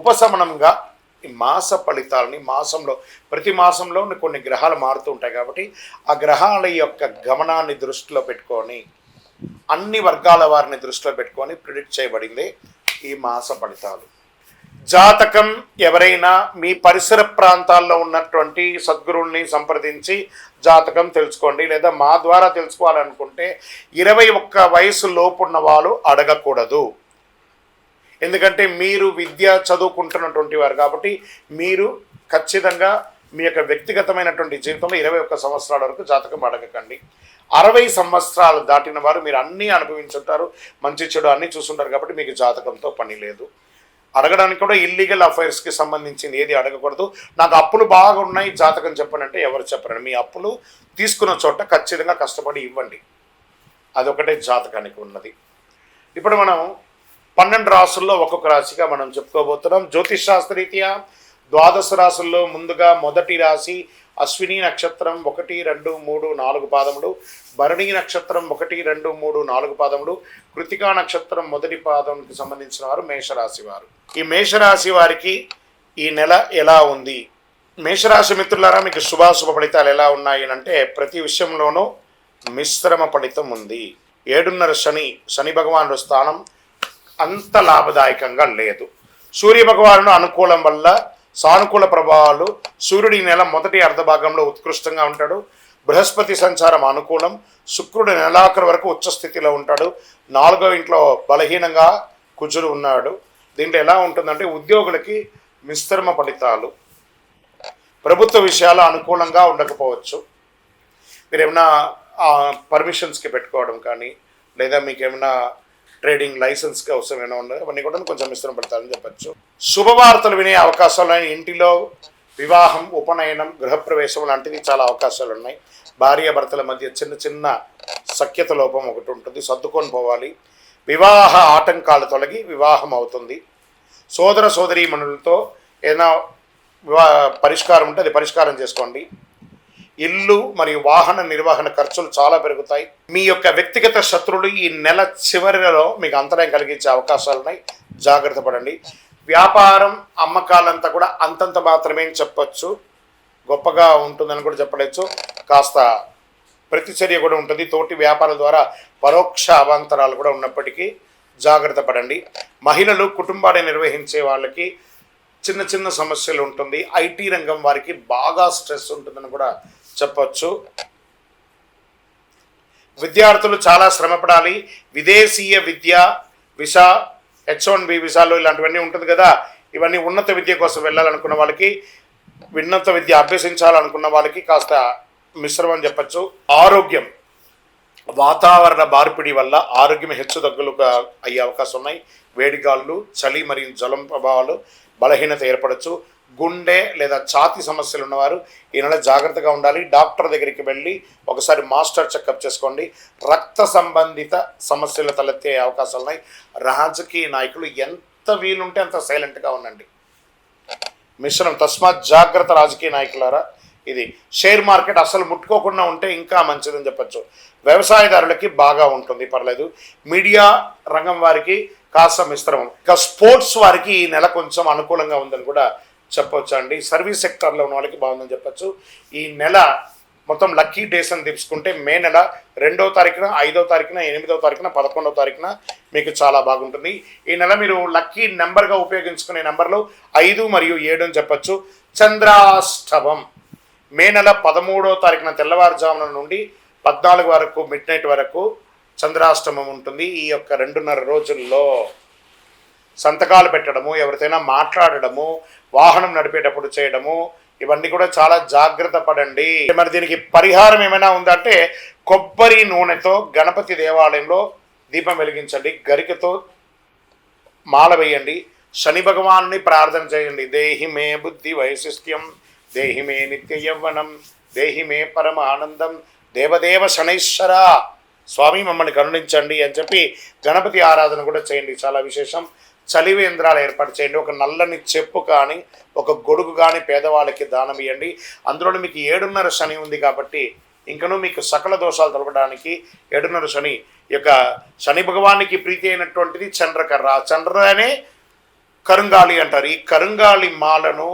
ఉపశమనంగా ఈ మాస ఫలితాలని మాసంలో ప్రతి మాసంలో కొన్ని గ్రహాలు మారుతూ ఉంటాయి కాబట్టి ఆ గ్రహాల యొక్క గమనాన్ని దృష్టిలో పెట్టుకొని అన్ని వర్గాల వారిని దృష్టిలో పెట్టుకొని ప్రిడిక్ట్ చేయబడింది ఈ మాస ఫలితాలు. జాతకం ఎవరైనా మీ పరిసర ప్రాంతాల్లో ఉన్నటువంటి సద్గురుల్ని సంప్రదించి జాతకం తెలుసుకోండి లేదా మా ద్వారా తెలుసుకోవాలనుకుంటే ఇరవై ఒక్క వయసు లోపున్న వాళ్ళు అడగకూడదు. ఎందుకంటే మీరు విద్య చదువుకుంటున్నటువంటి వారు కాబట్టి మీరు ఖచ్చితంగా మీ యొక్క వ్యక్తిగతమైనటువంటి జీవితంలో ఇరవై ఒక్క సంవత్సరాల వరకు జాతకం అడగకండి. అరవై సంవత్సరాలు దాటిన వారు మీరు అన్నీ అనుభవించుంటారు. మంచి చెడు అన్నీ చూసుంటారు కాబట్టి మీకు జాతకంతో పని లేదు. అడగడానికి కూడా ఇల్లీగల్ అఫైర్స్కి సంబంధించింది ఏది అడగకూడదు. నాకు అప్పులు బాగా ఉన్నాయి జాతకం చెప్పనంటే ఎవరు చెప్పరండి. మీ అప్పులు తీసుకున్న చోట ఖచ్చితంగా కష్టపడి ఇవ్వండి. అదొకటే జాతకానికి ఉన్నది. ఇప్పుడు మనం పన్నెండు రాసుల్లో ఒక్కొక్క రాశిగా మనం చెప్పుకోబోతున్నాం. జ్యోతిష్ శాస్త్రరీత్యా ద్వాదశ రాసుల్లో ముందుగా మొదటి రాశి అశ్విని నక్షత్రం ఒకటి రెండు మూడు నాలుగు పాదములు. భరణి నక్షత్రం ఒకటి రెండు మూడు నాలుగు పాదములు. కృతికా నక్షత్రం మొదటి పాదంకి సంబంధించిన వారు మేషరాశి వారు. ఈ మేషరాశి వారికి ఈ నెల ఎలా ఉంది? మేషరాశి మిత్రులారా మీకు శుభాశుభ ఫలితాలు ఎలా ఉన్నాయి అంటే ప్రతి విషయంలోనూ మిశ్రమ ఫలితం ఉంది. ఏడున్నర శని శని భగవానుడు స్థానం. అంత లాభదాయకంగా లేదు. సూర్యభగవానుడు అనుకూలం వల్ల సానుకూల ప్రభావాలు సూర్యుడి ఈ నెల మొదటి అర్ధభాగంలో ఉత్కృష్టంగా ఉంటాడు. బృహస్పతి సంచారం అనుకూలం శుక్రుడు నెలాఖరు వరకు ఉచ్చస్థితిలో ఉంటాడు. నాలుగో ఇంట్లో బలహీనంగా కుజుడు ఉన్నాడు. దీంట్లో ఎలా ఉంటుందంటే ఉద్యోగులకి మిశ్రమ ఫలితాలు. ప్రభుత్వ విషయాలు అనుకూలంగా ఉండకపోవచ్చు. మీరు ఏమైనా పర్మిషన్స్కి పెట్టుకోవడం కానీ లేదా మీకు ఏమైనా ట్రేడింగ్ లైసెన్స్కి అవసరం ఏమైనా ఉండదు అవన్నీ కూడా కొంచెం మిశ్రమ పడతారని చెప్పచ్చు. శుభవార్తలు వినే అవకాశాలు ఉన్నాయి. ఇంటిలో వివాహం ఉపనయనం గృహప్రవేశం లాంటివి చాలా అవకాశాలు ఉన్నాయి. భార్య భర్తల మధ్య చిన్న చిన్న సఖ్యత లోపం ఒకటి ఉంటుంది. సర్దుకొని పోవాలి. వివాహ ఆటంకాలు తొలగి వివాహం అవుతుంది. సోదర సోదరీమణులతో ఏదైనా వివా పరిష్కారం ఉంటే అది పరిష్కారం చేసుకోండి. ఇల్లు మరియు వాహన నిర్వహణ ఖర్చులు చాలా పెరుగుతాయి. మీ యొక్క వ్యక్తిగత శత్రువులు ఈ నెల చివరిలో మీకు అంతరాయం కలిగించే అవకాశాలు ఉన్నాయి. జాగ్రత్త పడండి. వ్యాపారం అమ్మకాలంతా కూడా అంతంత మాత్రమే చెప్పచ్చు. గొప్పగా ఉంటుందని కూడా చెప్పలేచ్చు. కాస్త ప్రతిచర్య కూడా ఉంటుంది. తోటి వ్యాపారం ద్వారా పరోక్ష అవాంతరాలు కూడా ఉన్నప్పటికీ జాగ్రత్త పడండి. మహిళలు కుటుంబాన్ని నిర్వహించే వాళ్ళకి చిన్న చిన్న సమస్యలు ఉంటుంది. ఐటీ రంగం వారికి బాగా స్ట్రెస్ ఉంటుందని కూడా చెప్పచ్చు. విద్యార్థులు చాలా శ్రమపడాలి. విదేశీయ విద్య విసా హెచ్ వన్ బి విసాలు ఇలాంటివన్నీ ఉంటుంది కదా. ఇవన్నీ ఉన్నత విద్య కోసం వెళ్ళాలనుకున్న వాళ్ళకి ఉన్నత విద్య అభ్యసించాలనుకున్న వాళ్ళకి కాస్త మిశ్రమం చెప్పచ్చు. ఆరోగ్యం. వాతావరణ మార్పిడి వల్ల ఆరోగ్యం హెచ్చు తగ్గులుగా అయ్యే అవకాశం ఉన్నాయి. వేడిగాళ్ళు చలి మరియు జలం ప్రభావాలు బలహీనత ఏర్పడచ్చు. గుండె లేదా ఛాతి సమస్యలు ఉన్నవారు ఈ నెల జాగ్రత్తగా ఉండాలి. డాక్టర్ దగ్గరికి వెళ్ళి ఒకసారి మాస్టర్ చెకప్ చేసుకోండి. రక్త సంబంధిత సమస్యలు తలెత్తే అవకాశాలు ఉన్నాయి. రాజకీయ నాయకులు ఎంత వీలుంటే అంత సైలెంట్గా ఉండండి. మిశ్రం తస్మాత్ జాగ్రత్త రాజకీయ నాయకులారా ఇది షేర్ మార్కెట్ అసలు ముట్టుకోకుండా ఉంటే ఇంకా మంచిదని చెప్పచ్చు. వ్యవసాయదారులకి బాగా ఉంటుంది పర్లేదు. మీడియా రంగం వారికి కాస్త మిశ్రమం ఇక స్పోర్ట్స్ వారికి ఈ నెల కొంచెం అనుకూలంగా ఉందని కూడా చెప్పొచ్చు అండి సర్వీస్ సెక్టర్లో ఉన్న వాళ్ళకి బాగుందని చెప్పొచ్చు. ఈ నెల మొత్తం లక్కీ డేస్ అని తీసుకుంటే మే నెల రెండో తారీఖున ఐదో తారీఖున ఎనిమిదో తారీఖున పదకొండో తారీఖున మీకు చాలా బాగుంటుంది. ఈ నెల మీరు లక్కీ నెంబర్గా ఉపయోగించుకునే నెంబర్లు ఐదు మరియు ఏడు అని చెప్పచ్చు. చంద్రాష్టవం. మే నెల పదమూడో తారీఖున తెల్లవారుజామున నుండి పద్నాలుగు వరకు మిడ్ నైట్ వరకు చంద్రాష్టమం ఉంటుంది ఈ యొక్క రెండున్నర రోజుల్లో. సంతకాలు పెట్టడము ఎవరితోనైనా మాట్లాడడము వాహనం నడిపేటప్పుడు చేయడము ఇవన్నీ కూడా చాలా జాగ్రత్త పడండి. మరి దీనికి పరిహారం ఏమైనా ఉందంటే కొబ్బరి నూనెతో గణపతి దేవాలయంలో దీపం వెలిగించండి గరికతో మాల వేయండి శని భగవాన్ని ప్రార్థన చేయండి. దేహి మే బుద్ధి వైశిష్ట్యం దేహి మే నిత్య యవ్వనం దేహి మే పరమ ఆనందం దేవదేవ శనైశ్వర. స్వామి మమ్మల్ని కరుణించండి అని చెప్పి గణపతి ఆరాధన కూడా చేయండి. చాలా విశేషం. చలివేంద్రాలు ఏర్పాటు చేయండి. ఒక నల్లని చెప్పు కానీ ఒక గొడుగు కానీ పేదవాళ్ళకి దానం ఇవ్వండి అందులో మీకు ఏడున్నర శని ఉంది కాబట్టి ఇంకనూ మీకు సకల దోషాలు తొలగడానికి ఏడున్నర శని ఈ యొక్క శని భగవానికి ప్రీతి అయినటువంటిది చంద్రకర్ర. చంద్రనే చంద్ర కరుంగాలి అంటారు. ఈ కరుంగాలి మాలను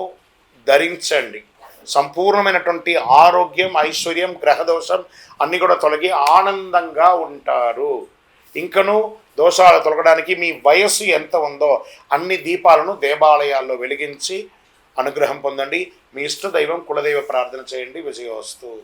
ధరించండి. సంపూర్ణమైనటువంటి ఆరోగ్యం ఐశ్వర్యం గ్రహదోషం అన్నీ కూడా తొలగి ఆనందంగా ఉంటారు. ఇంకను దోషాలు తొలగడానికి మీ వయస్సు ఎంత ఉందో అన్ని దీపాలను దేవాలయాల్లో వెలిగించి అనుగ్రహం పొందండి. మీ ఇష్ట దైవం కులదైవ ప్రార్థన చేయండి. విజయవస్తు.